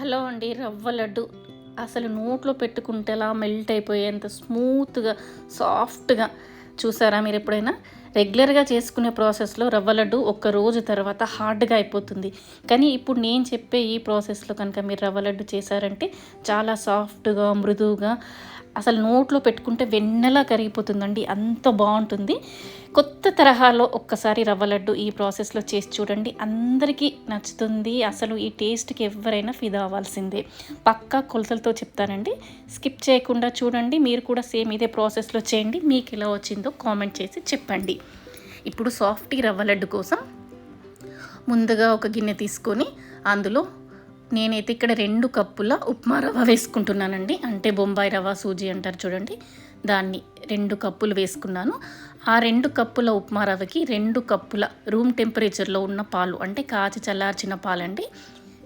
Hello అండి రవ్వ లడ్డు. అసలు నోట్లో పెట్టుకుంటే ఎలా మెల్ట్ అయిపోయేంత స్మూత్గా సాఫ్ట్గా చూసారా మీరు ఎప్పుడైనా? రెగ్యులర్గా చేసుకునే ప్రాసెస్లో రవ్వ లడ్డు ఒక్క రోజు తర్వాత హార్డ్గా అయిపోతుంది. కానీ ఇప్పుడు నేను చెప్పే ఈ ప్రాసెస్లో కనుక మీరు రవ్వ లడ్డు చేశారంటే చాలా సాఫ్ట్గా మృదువుగా అసలు నోట్లో పెట్టుకుంటే వెన్నెలా కరిగిపోతుందండి అంత బాగుంటుంది. కొత్త తరహాలో ఒక్కసారి రవ్వ లడ్డు ఈ ప్రాసెస్లో చేసి చూడండి. అందరికీ నచ్చుతుంది. అసలు ఈ టేస్ట్కి ఎవరైనా ఫిదా అవ్వాల్సిందే. పక్కా కొలతలతో చెప్తానండి. స్కిప్ చేయకుండా చూడండి. మీరు కూడా సేమ్ ఇదే ప్రాసెస్లో చేయండి. మీకు ఎలా వచ్చిందో కామెంట్ చేసి చెప్పండి. ఇప్పుడు సాఫ్టీ రవ్వ లడ్డు కోసం ముందుగా ఒక గిన్నె తీసుకొని అందులో నేనైతే ఇక్కడ రెండు కప్పుల ఉప్మా రవ్వ వేసుకుంటున్నానండి. అంటే బొంబాయి రవ్వ సూజీ అంటారు చూడండి. దాన్ని రెండు కప్పులు వేసుకున్నాను. ఆ రెండు కప్పుల ఉప్మా రవ్వకి రెండు కప్పుల రూమ్ టెంపరేచర్లో ఉన్న పాలు అంటే కాచి చల్లార్చిన పాలండి.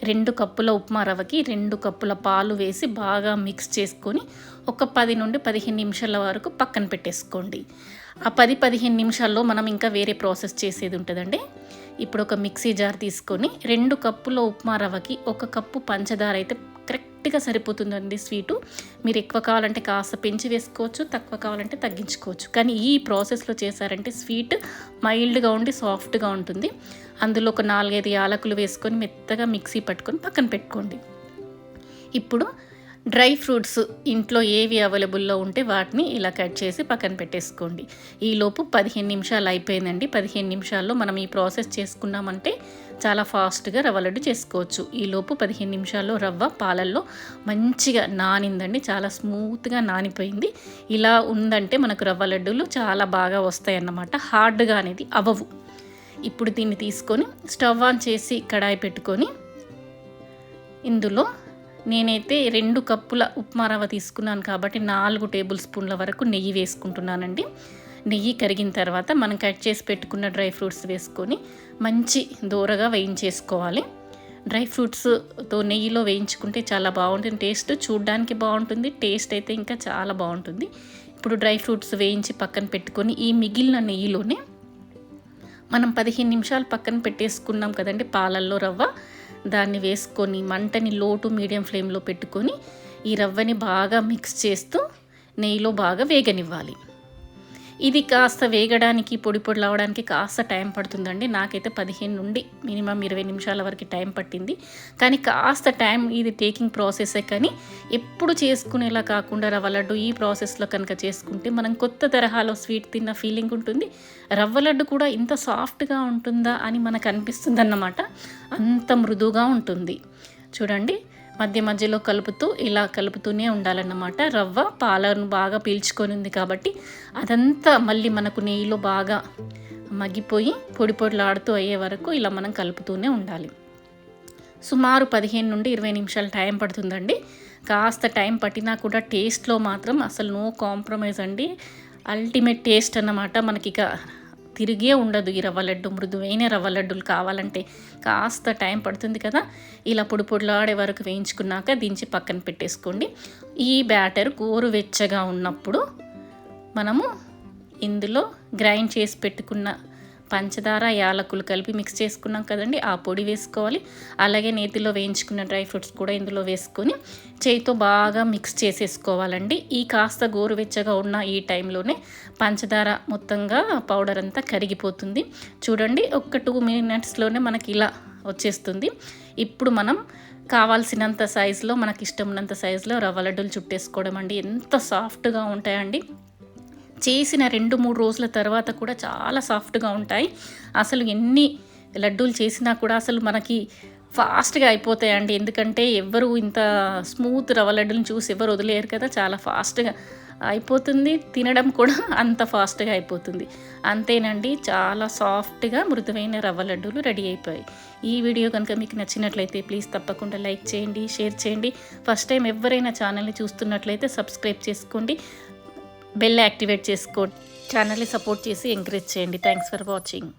రెండు కప్పుల ఉప్మా రవ్వకి రెండు కప్పుల పాలు వేసి బాగా మిక్స్ చేసుకొని ఒక పది నుండి పదిహేను నిమిషాల వరకు పక్కన పెట్టేసుకోండి. ఆ పది పదిహేను నిమిషాల్లో మనం ఇంకా వేరే ప్రాసెస్ చేసేది ఉంటుందండి. ఇప్పుడు ఒక మిక్సీ జార్ తీసుకొని రెండు కప్పుల ఉప్మా రవ్వకి ఒక కప్పు పంచదార అయితే కరెక్ట్గా సరిపోతుందండి స్వీటు. మీరు ఎక్కువ కావాలంటే కాస్త పెంచి వేసుకోవచ్చు తక్కువ కావాలంటే తగ్గించుకోవచ్చు. కానీ ఈ ప్రాసెస్లో చేశారంటే స్వీట్ మైల్డ్గా ఉండి సాఫ్ట్గా ఉంటుంది. అందులో ఒక నాలుగైదు యాలకులు వేసుకొని మెత్తగా మిక్సీ పట్టుకొని పక్కన పెట్టుకోండి. ఇప్పుడు డ్రై ఫ్రూట్స్ ఇంట్లో ఏవి అవైలబుల్లో ఉంటే వాటిని ఇలా కట్ చేసి పక్కన పెట్టేసుకోండి. ఈలోపు పదిహేను నిమిషాలు అయిపోయిందండి. పదిహేను నిమిషాల్లో మనం ఈ ప్రాసెస్ చేసుకున్నామంటే చాలా ఫాస్ట్గా రవ్వ లడ్డు చేసుకోవచ్చు. ఈలోపు పదిహేను నిమిషాల్లో రవ్వ పాలల్లో మంచిగా నానిందండి. చాలా స్మూత్గా నానిపోయింది. ఇలా ఉందంటే మనకు రవ్వ లడ్డూలు చాలా బాగా వస్తాయన్నమాట. హార్డ్గా అనేది అవ్వవు. ఇప్పుడు దీన్ని తీసుకొని స్టవ్ ఆన్ చేసి కడాయి పెట్టుకొని ఇందులో నేనైతే రెండు కప్పుల ఉప్మా రవ్వ తీసుకున్నాను కాబట్టి నాలుగు టేబుల్ స్పూన్ల వరకు నెయ్యి వేసుకుంటున్నానండి. నెయ్యి కరిగిన తర్వాత మనం కట్ చేసి పెట్టుకున్న డ్రై ఫ్రూట్స్ వేసుకొని మంచి దూరగా వేయించేసుకోవాలి. డ్రై ఫ్రూట్స్తో నెయ్యిలో వేయించుకుంటే చాలా బాగుంటుంది. టేస్ట్ చూడ్డానికి బాగుంటుంది. టేస్ట్ అయితే ఇంకా చాలా బాగుంటుంది. ఇప్పుడు డ్రై ఫ్రూట్స్ వేయించి పక్కన పెట్టుకొని ఈ మిగిలిన నెయ్యిలోనే మనం పదిహేను నిమిషాలు పక్కన పెట్టేసుకున్నాం కదండి పాలల్లో రవ్వ. దాన్ని వేసుకొని మంటని లో టు మీడియం ఫ్లేమ్లో పెట్టుకొని ఈ రవ్వని బాగా మిక్స్ చేస్తూ నెయ్యిలో బాగా వేగనివ్వాలి. ఇది కాస్త వేగడానికి పొడి పొడి కాస్త టైం పడుతుందండి. నాకైతే పదిహేను నుండి మినిమం ఇరవై నిమిషాల వరకు టైం పట్టింది. కానీ కాస్త టైం ఇది టేకింగ్ ప్రాసెసే కానీ ఎప్పుడు చేసుకునేలా కాకుండా రవ్వ లడ్డు ఈ ప్రాసెస్లో కనుక చేసుకుంటే మనం కొత్త తరహాలో స్వీట్ తిన్న ఫీలింగ్ ఉంటుంది. రవ్వ లడ్డు కూడా ఇంత సాఫ్ట్గా ఉంటుందా అని మనకు అనిపిస్తుంది అన్నమాట అంత మృదువుగా ఉంటుంది. చూడండి. మధ్య మధ్యలో కలుపుతూ ఇలా కలుపుతూనే ఉండాలన్నమాట. రవ్వ పాలను బాగా పీల్చుకొని ఉంది కాబట్టి అదంతా మళ్ళీ మనకు నెయ్యిలో బాగా మగ్గిపోయి పొడి పొడిలాడుతూ అయ్యే వరకు ఇలా మనం కలుపుతూనే ఉండాలి. సుమారు పదిహేను నుండి ఇరవై నిమిషాలు టైం పడుతుందండి. కాస్త టైం పట్టినా కూడా టేస్ట్లో మాత్రం అసలు నో కాంప్రమైజ్ అండి. అల్టిమేట్ టేస్ట్ అన్నమాట మనకి ఇక తిరిగే ఉండదు ఈ రవ్వ లడ్డు మృదువైన రవ్వ లడ్డులు కావాలంటే. కాస్త టైం పడుతుంది కదా. ఇలా పొడి పొడిలాడే వరకు వేయించుకున్నాక దించి పక్కన పెట్టేసుకోండి. ఈ బ్యాటర్ గోరువెచ్చగా ఉన్నప్పుడు మనము ఇందులో గ్రైండ్ చేసి పెట్టుకున్న పంచదార యాలకులు కలిపి మిక్స్ చేసుకున్నాం కదండి. ఆ పొడి వేసుకోవాలి. అలాగే నేతిలో వేయించుకున్న డ్రై ఫ్రూట్స్ కూడా ఇందులో వేసుకొని చేయితో బాగా మిక్స్ చేసేసుకోవాలండి. ఈ కాస్త గోరువెచ్చగా ఉన్న ఈ టైంలోనే పంచదార మొత్తంగా పౌడర్ అంతా కరిగిపోతుంది. చూడండి ఒక టూ మినిట్స్లోనే మనకి ఇలా వచ్చేస్తుంది. ఇప్పుడు మనం కావాల్సినంత సైజులో మనకి ఇష్టం ఉన్నంత సైజులో రవ్వ లడ్డూలు చుట్టేసుకోవడం అండి. ఎంత సాఫ్ట్గా ఉంటాయండి. చేసిన రెండు మూడు రోజుల తర్వాత కూడా చాలా సాఫ్ట్గా ఉంటాయి. అసలు ఎన్ని లడ్డూలు చేసినా కూడా అసలు మనకి ఫాస్ట్గా అయిపోతాయండి. ఎందుకంటే ఎవరు ఇంత స్మూత్ రవ్వ లడ్డులను చూసి ఎవరు వదిలేరు కదా చాలా ఫాస్ట్గా అయిపోతుంది. తినడం కూడా అంత ఫాస్ట్గా అయిపోతుంది. అంతేనండి చాలా సాఫ్ట్గా మృదువైన రవ్వ లడ్డూలు రెడీ అయిపోయాయి. ఈ వీడియో కనుక మీకు నచ్చినట్లయితే ప్లీజ్ తప్పకుండా లైక్ చేయండి షేర్ చేయండి. ఫస్ట్ టైం ఎవరైనా ఛానల్ని చూస్తున్నట్లయితే సబ్స్క్రైబ్ చేసుకోండి. బెల్ యాక్టివేట్ చేసుకో ఛానల్ని సపోర్ట్ చేసి ఎంకరేజ్ చేయండి. Thanks for watching